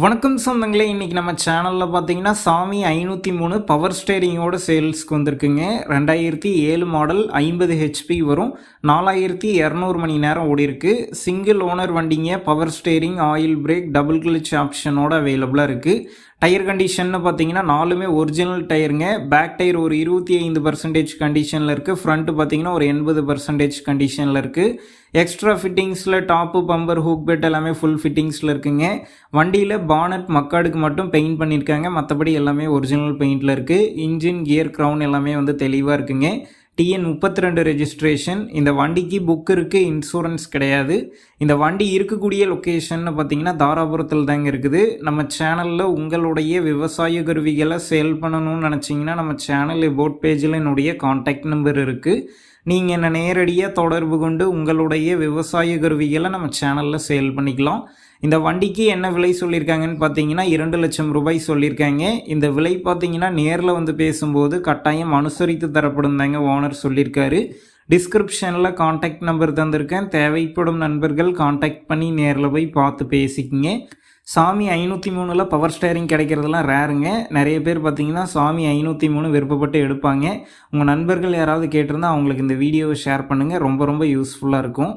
வணக்கம் சொந்தங்களே இன்றைக்கி நம்ம சேனலில் பார்த்தீங்கன்னா சாமி ஐநூற்றி மூணு பவர் ஸ்டேரிங்கோட சேல்ஸ்க்கு வந்திருக்குங்க. ரெண்டாயிரத்தி ஏழு மாடல் ஐம்பது ஹெச்பி வரும். நாலாயிரத்தி இரநூறு மணி நேரம் ஓடி இருக்கு. சிங்கிள் ஓனர் வண்டிங்க power steering oil brake double clutch ஆப்ஷனோட அவைலபிளாக இருக்குது டயர் கண்டிஷன்னு பார்த்தீங்கன்னா நாலுமே ஒரிஜினல் டயருங்க பேக் டயர் ஒரு இருபத்தி ஐந்து பர்சன்டேஜ் கண்டிஷனில் இருக்குது ஃப்ரண்ட்டு பார்த்தீங்கன்னா ஒரு எண்பது பர்சன்டேஜ் கண்டிஷனில் இருக்குது எக்ஸ்ட்ரா ஃபிட்டிங்ஸில் டாப்பு பம்பர் ஹூக் பெட் எல்லாமே ஃபுல் ஃபிட்டிங்ஸில் இருக்குங்க. வண்டியில் பானட் மக்காடுக்கு மட்டும் பெயிண்ட் பண்ணியிருக்காங்க மற்றபடி எல்லாமே ஒரிஜினல் பெயிண்டில் இருக்குது இன்ஜின் கியர் க்ரௌன் எல்லாமே வந்து தெளிவாக இருக்குங்க. டிஎன் முப்பத்தி ரெண்டு ரெஜிஸ்ட்ரேஷன் இந்த வண்டிக்கு புக் இருக்குது இன்சூரன்ஸ் கிடையாது. இந்த வண்டி இருக்கக்கூடிய லொக்கேஷன் பார்த்தீங்கன்னா தாராபுரத்தில் தாங்க இருக்குது. நம்ம சேனலில் உங்களுடைய விவசாய கருவிகளை சேல் பண்ணணும்னு நினச்சிங்கன்னா நம்ம சேனல் போட் பேஜில் என்னுடைய காண்டாக்ட் நம்பர் இருக்குது நீங்கள் என்னை நேரடியாக தொடர்பு கொண்டு உங்களுடைய விவசாய கருவிகளை நம்ம சேனலில் சேல் பண்ணிக்கலாம். இந்த வண்டிக்கு என்ன விலை சொல்லியிருக்காங்கன்னு பார்த்தீங்கன்னா இரண்டு லட்சம் ரூபாய் சொல்லியிருக்காங்க. இந்த விலை பார்த்தீங்கன்னா நேரில் வந்து பேசும்போது கட்டாயம் அனுசரித்து தரப்படும் தாங்க ஓனர் சொல்லியிருக்காரு. டிஸ்கிரிப்ஷனில் காண்டாக்ட் நம்பர் தந்திருக்கேன். தேவைப்படும் நண்பர்கள் காண்டாக்ட் பண்ணி நேரில் போய் பார்த்து பேசிக்கிங்க. சாமி ஐநூற்றி மூணில் பவர் ஸ்டேரிங் கிடைக்கிறதெல்லாம் ரேருங்க நிறைய பேர் பார்த்தீங்கன்னா சாமி ஐநூற்றி மூணு விருப்பப்பட்டு எடுப்பாங்க. உங்கள் நண்பர்கள் யாராவது கேட்டிருந்தா அவங்களுக்கு இந்த வீடியோவை ஷேர் பண்ணுங்கள் ரொம்ப ரொம்ப யூஸ்ஃபுல்லாக இருக்கும்.